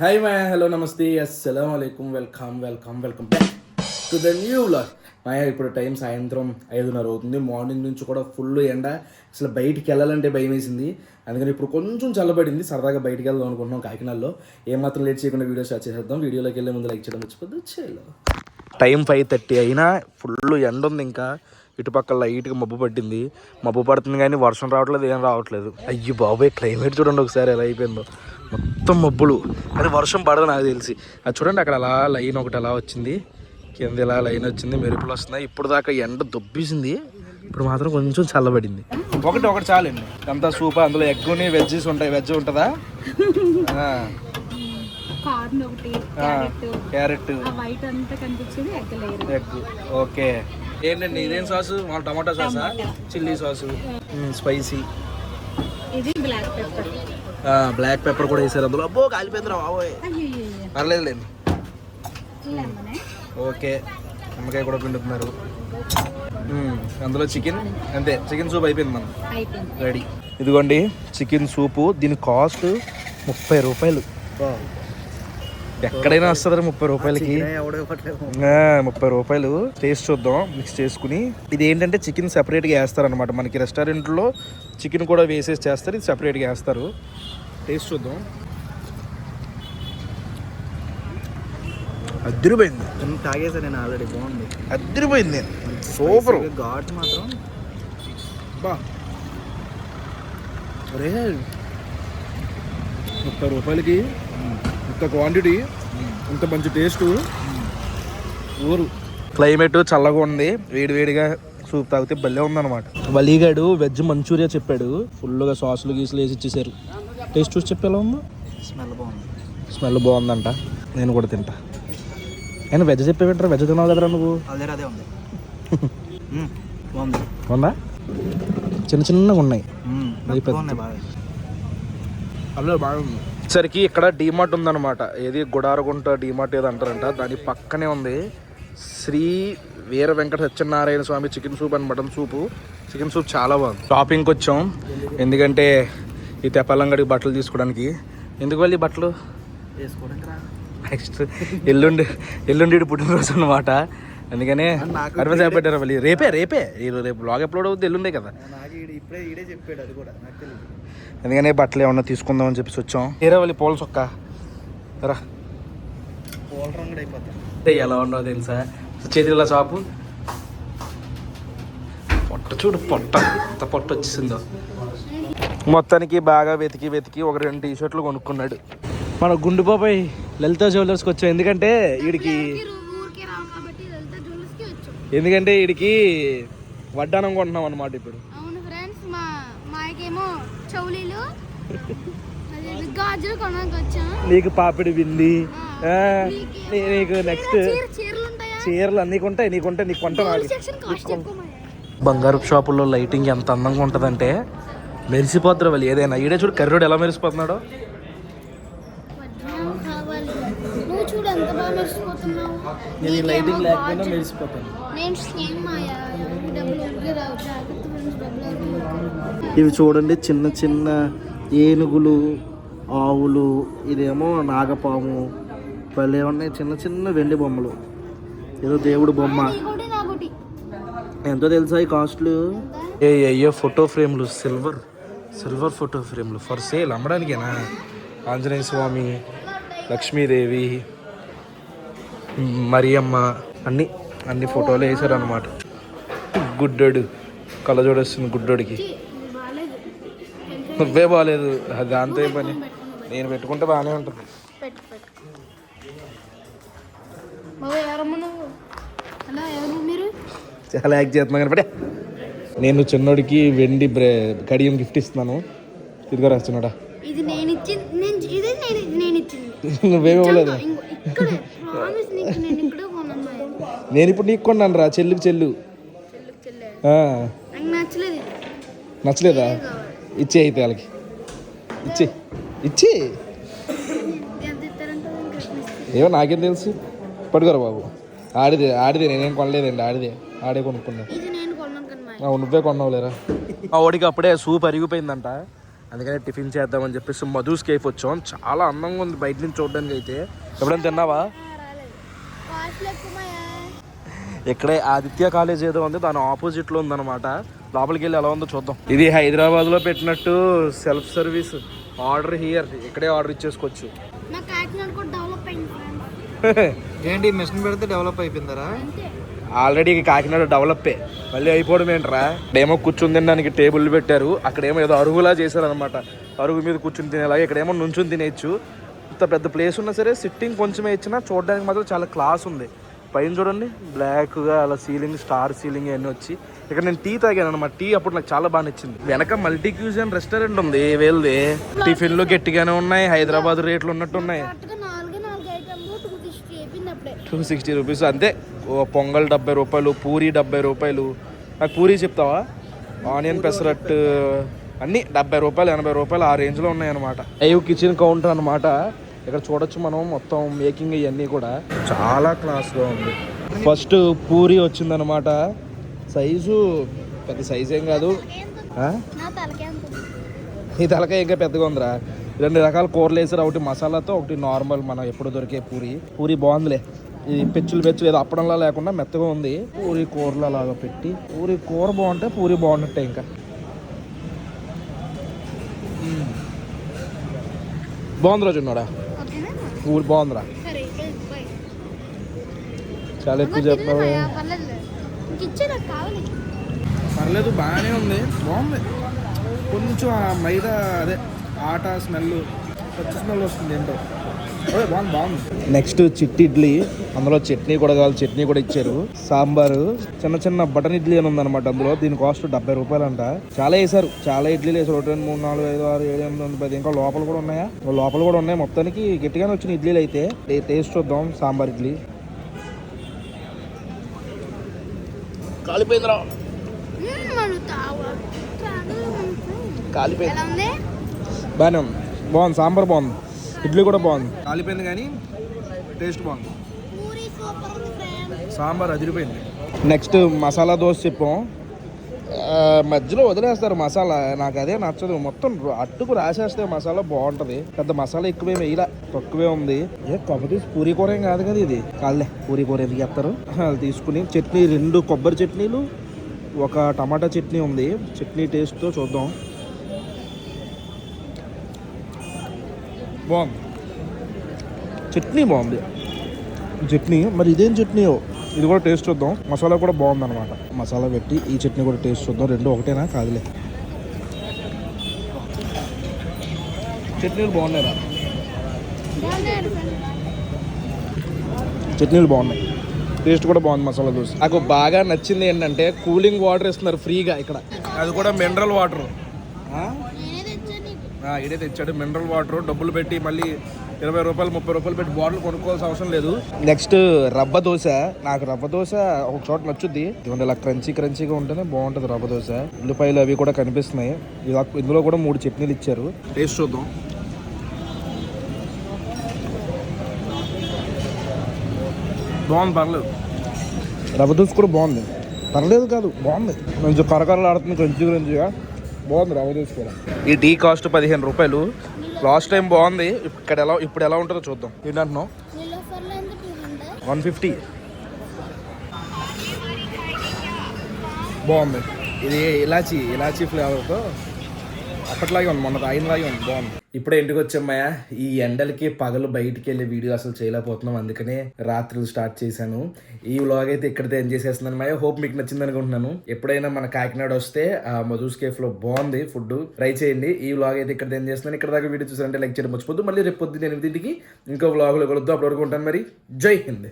Hi మాయా hello నమస్తే అస్సలం అలైకుమ్ welcome welcome welcome back to the new vlog Maya ఇప్పుడు time సాయంత్రం ఐదున్నర అవుతుంది. మార్నింగ్ నుంచి కూడా ఫుల్ ఎండ. అసలు బయటికి వెళ్ళాలంటే భయం వేసింది. అందుకని ఇప్పుడు కొంచెం చల్లబడింది. సరదాగా బయటికి వెళ్దాం అనుకుంటున్నాం కాకినాడలో. ఏమాత్రం లేట్ చేయకుండా వీడియో స్టార్ట్ చేసేద్దాం. వీడియోలోకి వెళ్ళే ముందు లైక్ చేయడం మర్చిపోద్దు. చేయలేదు టైం ఫైవ్ థర్టీ అయినా ఫుల్ ఎండ ఉంది ఇంకా. ఇటుపక్క లైట్గా మబ్బు పట్టింది. మబ్బు పడుతుంది కానీ వర్షం రావట్లేదు ఏం రావట్లేదు. అయ్యి బాబాయ్ క్లైమేట్ చూడండి ఒకసారి ఎలా అయిపోయిందో. మొత్తం మబ్బులు. అది వర్షం పడదు నాకు తెలిసి. అది చూడండి అక్కడ అలా లైన్ ఒకటి అలా వచ్చింది. కింద ఇలా లైన్ వచ్చింది మెరుపులు వస్తున్నాయి. ఇప్పుడు దాకా ఎండ దొబ్బేసింది. ఇప్పుడు మాత్రం కొంచెం చల్లబడింది. ఒకటి ఒకటి చాలండి. అంతా సూప్ అందులో ఎగ్గుని వెజ్జెస్ ఉంటాయి. వెజ్ ఉంటుందా? కార్న్ ఒకటి క్యారెట్. Egg okay. ఏంటండి? ఇదేం సాసు? మన టమాటా సాసా? Chilli sauce. స్పైసీ. ఇది బ్లాక్ పెప్పర్. బ్లాక్ పెప్పర్ కూడా వేసారు అందులో. అబ్బో కాలిపోయింది బాబోయ్. పర్లేదులేండి. ఓకే. నిమ్మకాయ కూడా పిండుతున్నారు. అందులో చికెన్? అంతే చికెన్ సూప్ అయిపోయింది మనం. రెడీ. ఇదిగోండి చికెన్ సూపు. దీని కాస్ట్ ముప్పై రూపాయలు. ఎక్కడైనా వస్తుంది ముప్పై రూపాయలకి. ముప్పై రూపాయలు. టేస్ట్ చూద్దాం మిక్స్ చేసుకుని. ఇది ఏంటంటే చికెన్ సెపరేట్గా వేస్తారు అనమాట మనకి రెస్టారెంట్లో చికెన్ కూడా వేసేసి చేస్తారు ఇది సెపరేట్గా వేస్తారు. టేస్ట్ చూద్దాం. అద్దరిపోయింది తాగేసా నేను ఆల్రెడీ బాగుంది. అద్దరిపోయింది సూపర్ ఘాట్ మాత్రం. బా. ముప్పై రూపాయలకి. ఇంత క్వాంటిటీ ఇంత మంచి టేస్ట్ ఊరు. క్లైమేట్ చల్లగా ఉంది. వేడి వేడిగా సూప్ తాగితే భలే ఉందన్నమాట. వలీగాడు వెజ్ మంచూరియా చెప్పాడు. ఫుల్గా సాసులు గీసులు వేసి ఇచ్చేసారు. టేస్ట్ చూసి చెప్పి ఎలా ఉందో? స్మెల్ బాగుంది. స్మెల్ బాగుందంట. నేను కూడా తింటా. అయినా వెజ్ చెప్పేవింటారా? వెజ్ తిన్నావు కదరా నువ్వు? అదే అదే ఉంది. బాగుంది. ఉందా? చిన్న చిన్నగా ఉన్నాయి. అది పెద్ద- బాగుంది సరికి ఇక్కడ డీమార్ట్ ఉందన్నమాట. ఏది? గుడారగుంట డీమార్ట్ ఏదో అంటారంట. దాని పక్కనే ఉంది Sri Veera Venkata Satyanarayana Swamy chicken soup and mutton soup. Chicken soup చాలా బాగుంది. షాపింగ్కి వచ్చాం. ఎందుకంటే ఈ తెప్పలంగడికి బట్టలు తీసుకోవడానికి. ఎందుకు వెళ్ళి బట్టలు? నెక్స్ట్ ఎల్లుండి ఎల్లుండి పుట్టినరోజు అనమాట అందుకనే అడ్వాన్స్ పెట్టారు మళ్ళీ. రేపే రేపే. రేపు బ్లాగ్ అప్లోడ్ అవుతుంది ఎల్లుండే కదా. అందుకనే బట్టలు ఏమన్నా తీసుకుందాం అని చెప్పేసి వచ్చాం. ఏరే వాళ్ళి పూల చొక్క. రా. ఎలా ఉండవు తెలుసా? చేతిలో చాపు పొట్ట చూడు పొట్ట. ఎంత పొట్ట వచ్చేసిందో. మొత్తానికి బాగా వెతికి వెతికి ఒక రెండు టీ షర్ట్లు కొనుక్కున్నాడు. మన గుండు బాబాయ్ లలిత జ్యువెలర్స్కి వచ్చాం. ఎందుకంటే వీడికి ఊరికే రావు కాబట్టి వెళ్తే జ్యువెలర్స్కి వచ్చు ఎందుకంటే వీడికి వడ్డానం కొంటున్నాం అనమాట ఇప్పుడు. అవును ఫ్రెండ్స్ మా మాకేమో చౌలీలు అదే గాజులు కొనడానికి వచ్చాం. నీకు పాపిడి బింది నీ- నీకు నెక్స్ట్ చీర చీరలు ఉంటాయా? చీరలు అన్నీ కొంటాయి నీకుంటే నీకు కొంట గోల్డ్ సెక్షన్ కాస్ట్ ఎక్కువ మాయా. బంగారు షాపుల్లో లైటింగ్ ఎంత అందంగా ఉంటుందంటే మెరిసిపోతారు వాళ్ళు. ఏదైనా ఈడే చూడు కర్రోడు ఎలా మెరిసిపోతున్నాడో. కావాలి. నువ్వు చూడు ఎంత బాగా మెరిసిపోతున్నావు. నేను లైటింగ్ లేకపోయినా మెరిసిపోతాను. నేను సేమ్ మాయా? డబ్బులు రావు జాగ్రత్త డబ్బులు ఇవి చూడండి చిన్న చిన్న ఏనుగులు ఆవులు ఇదేమో నాగపాము భలే ఉన్నాయి. చిన్న చిన్న వెండి బొమ్మలు. ఏదో దేవుడు బొమ్మ. ఎంతో తెలుసా ఈ కాస్ట్లు? ఏ అయ్యో ఫోటో ఫ్రేమ్లు. సిల్వర్. సిల్వర్ ఫోటో ఫ్రేమ్లు. ఫర్ సేల్ అమ్మడానికేనా? ఆంజనేయ స్వామి లక్ష్మీదేవి మరియమ్మ అన్ని అన్ని ఫోటోలు వేసారు అనమాట గుడ్డోడు కళ్ళ చూడొస్తుంది గుడ్డోడికి. నువ్వే బాగాలేదు దాంతో ఏం పని? నేను పెట్టుకుంటే బాగానే ఉంటుంది. చాలా యాక్ట్ చేస్తున్నా కనపడే. నేను చిన్నోడికి వెండి బ్రే కడియం గిఫ్ట్ ఇస్తున్నాను. ఇదిగో రాస్తున్నాడా ఇది నేను ఇచ్చింది నేను ఇది నేను ఇది నేను ఇచ్చింది నువ్వేమి ఇవ్వలేదు ఇంకో ఇక్కడే. ప్రామిస్ నీకు నేను ఇప్పుడు నీకు కొన్నాను రా చెల్లుకి చెల్లు. ఆ, నచ్చలేదు ఇచ్చే అయితే వాళ్ళకి. ఇచ్చి. ఇచ్చి. ఏమో నాకేం తెలుసు. పడుకోరా బాబు. ఆడిదే ఆడిదే నేనేం కొనలేదండి ఆడిదే. ఆడే కొనుక్కున్నా. ఇది నేను కొన్నాను కానీ మా ఆ, నువ్వే కొన్నావు లేరా మా వాడికి అప్పుడే సూప్ అరిగిపోయిందంట. అందుకనే టిఫిన్ చేద్దామని చెప్పేసి మధుస్ కేఫ్ వచ్చాం. చాలా అందంగా ఉంది బయట నుంచి చూడడానికి అయితే. ఎప్పుడైనా తిన్నావా? ఇక్కడే ఆదిత్య కాలేజ్ ఏదో ఉంది దాని ఆపోజిట్లో ఉందన్నమాట. లోపలికి వెళ్ళి ఎలా ఉందో చూద్దాం. ఇది హైదరాబాద్లో పెట్టినట్టు సెల్ఫ్ సర్వీస్ ఆర్డర్ హియర్. ఇక్కడే ఆర్డర్ ఇచ్చేసుకోవచ్చు. ఏంటి మిషన్ పెడితే డెవలప్ అయిపోయిందరా? ఆల్రెడీ కాకినాడ డెవలప్ మళ్ళీ అయిపోవడం ఏంట్రా? ఇక్కడేమో కూర్చుని తినడానికి టేబుల్ పెట్టారు. అక్కడేమో ఏదో అరుగులా చేశారనమాట అరుగు మీద కూర్చుని తినేలాగా ఇక్కడేమో నుంచుని తినేయచ్చు. ఇంత పెద్ద ప్లేస్ ఉన్నా సరే సిట్టింగ్ కొంచెమే ఇచ్చినా చూడడానికి మాత్రం చాలా క్లాస్ ఉంది. పైన చూడండి బ్లాక్గా అలా సీలింగ్ స్టార్ సీలింగ్ అన్నీ వచ్చి. ఇక్కడ నేను టీ తాగాను అనమాట టీ అప్పుడు నాకు చాలా బాగా నచ్చింది. వెనక మల్టీ క్యూజన్ రెస్టారెంట్ ఉంది వేల్ది టిఫిన్లు గట్టిగానే ఉన్నాయి హైదరాబాద్ రేట్లు ఉన్నట్టు ఉన్నాయి టూ సిక్స్టీ రూపీస్ అంతే. పొంగల్ డెబ్బై రూపాయలు పూరి డెబ్బై రూపాయలు. నాకు పూరి చెప్తావా? ఆనియన్ పెసరట్టు అన్నీ డెబ్బై రూపాయలు ఎనభై రూపాయలు ఆ రేంజ్లో ఉన్నాయన్నమాట. అయ్యో కిచెన్ కౌంటర్ అనమాట ఇక్కడ చూడొచ్చు మనం మొత్తం మేకింగ్ ఇవన్నీ కూడా. చాలా క్లాస్గా ఉంది. ఫస్ట్ పూరి వచ్చిందనమాట సైజు పెద్ద సైజ్ ఏం కాదు. ఈ తలకాయ ఇంకా పెద్దగా ఉందిరా. రెండు రకాల కూరలు వేసారు. ఒకటి మసాలాతో ఒకటి నార్మల్ మనం ఎప్పుడు దొరికే పూరి. పూరి బాగుందిలే. ఇది పెచ్చులు పెచ్చులు ఏదో అప్పడంలా లేకుండా మెత్తగా ఉంది. పూరి కూరలు అలాగా పెట్టి పూరి కూర బాగుంటే పూరి బాగున్నట్టే ఇంకా. బాగుంది రోజు ఉన్నాడా పూరి బాగుందిరా. చాలా ఎక్కువ చెప్తున్నావు పర్లేదు బాగానే ఉంది. బాగుంది. కొంచెం ఆ మైదా అదే ఆట స్మెల్ స్మెల్ వస్తుంది ఏంటో? అదే బాగుంది బాగుంది నెక్స్ట్ చిట్టి ఇడ్లీ. అందులో చట్నీ కూడా కావాలి చట్నీ కూడా ఇచ్చారు. సాంబారు చిన్న చిన్న బటన్ ఇడ్లీ అని ఉందన్నమాట అందులో. దీని కాస్ట్ డెబ్బై రూపాయలు అంట చాలా వేసారు చాలా ఇడ్లీలు వేసారు ఒకటి రెండు మూడు నాలుగు ఐదు ఆరు ఏడు ఎనిమిది తొమ్మిది పది. ఇంకా లోపల కూడా ఉన్నాయా? లోపల కూడా ఉన్నాయి. మొత్తానికి గట్టిగానే వచ్చిన ఇడ్లీలు అయితే. టేస్ట్ చూద్దాం. సాంబార్ ఇడ్లీ. కాలిపోయిందిరా. కాలిపోయింది. ఎలా ఉంది? బాగానే ఉంది. బాగుంది సాంబార్ బాగుంది ఇడ్లీ కూడా బాగుంది. కాలిపోయింది కానీ టేస్ట్ బాగుంది. సాంబార్ అదిరిపోయింది. నెక్స్ట్ మసాలా దోశ చెప్పాం. మధ్యలో వదిలేస్తారు మసాలా నాకు అదే నచ్చదు. మొత్తం అట్టుకు రాసేస్తే మసాలా బాగుంటది. పెద్ద మసాలా ఎక్కువే వేయలా తక్కువే ఉంది. ఏ కొబ్బరి పూరి కూర ఏం కాదు కదా ఇది. కాదులే పూరి కూర ఎందుకు చేస్తారు? అది తీసుకుని చట్నీ రెండు కొబ్బరి చట్నీలు ఒక టమాటా చట్నీ ఉంది. చట్నీ టేస్ట్తో చూద్దాం. బాగుంది. చట్నీ బాగుంది. చట్నీ? మరి ఇదేం చట్నీయో? ఇది కూడా టేస్ట్ చూద్దాం. మసాలా కూడా బాగుంది అనమాట మసాలా పెట్టి ఈ చట్నీ కూడా టేస్ట్ చూద్దాం. రెండు ఒకటేనా? కాదులే. చట్నీలు ఫ్రెండ్ చట్నీలు బాగున్నాయి. టేస్ట్ కూడా బాగుంది మసాలా దోశ. నాకు బాగా నచ్చింది ఏంటంటే కూలింగ్ వాటర్ ఇస్తున్నారు ఫ్రీగా ఇక్కడ. అది కూడా మినరల్ వాటర్ ఇదే తెచ్చాడు మినరల్ వాటర్ డబ్బులు పెట్టి మళ్ళీ ఇరవై రూపాయలు ముప్పై రూపాయలు పెట్టి బాటిల్ కొనుక్కోవాల్సిన అవసరం లేదు. నెక్స్ట్ రవ్వ దోశ. నాకు రవ్వ దోశ ఒక చోట నచ్చుద్ది. ఇదిగోండి ఇలా క్రంచీ క్రంచీగా ఉంటేనే బాగుంటుంది రవ్వ దోశ. ఉల్లిపాయలు అవి కూడా కనిపిస్తున్నాయి. ఇందులో కూడా మూడు చట్నీలు ఇచ్చారు. టేస్ట్ చూద్దాం. బాగుంది పర్లేదు. రవ్వ దోశ కూడా బాగుంది. పర్లేదు కాదు బాగుంది. కొంచెం కరకరలాడుతుంది కొంచెం క్రంచిగా. బాగుంది రవ్వ దోశ కూడా ఈ టీ కాస్ట్ పదిహేను రూపాయలు. లాస్ట్ టైం బాగుంది. ఇక్కడ ఎలా ఇప్పుడు ఎలా ఉంటుందో చూద్దాం. ఏంటంటున్నావు? One fifty. బాగుంది. ఇది ఇలాచి ఇలాచి ఫ్లేవర్తో అప్పట్లాగే ఉంది మొన్న తాగినలాగే ఉంది బాగుంది. ఇప్పుడే ఇంటికి వచ్చామయ్య. ఈ ఎండలకి పగలు బయటికి వెళ్ళే వీడియో అసలు చేయలేకపోతున్నాం అందుకనే రాత్రులు స్టార్ట్ చేశాను. ఈ వ్లాగ్ అయితే ఇక్కడితో ఎంజాయ్ చేసేస్తున్నాను మయ్య హోప్ మీకు నచ్చింది అనుకుంటున్నాను. ఎప్పుడైనా మన కాకినాడ వస్తే ఆ మధుస్ కేఫ్లో బాగుంది ఫుడ్ ట్రై చేయండి. ఈ వ్లాగ్ అయితే ఇక్కడ ఎంజాయ్ చేస్తున్నాను. ఇక్కడ దాకా వీడియో చూసారంటే లైక్ చేయడం మర్చిపోద్దు మళ్ళీ రేపు పొద్దున్న ఎనిమిదింటికి ఇంకో వ్లాగ్లో కలుద్దాం. అప్పటి వరకు ఉంటాను మరి. జై హింద్.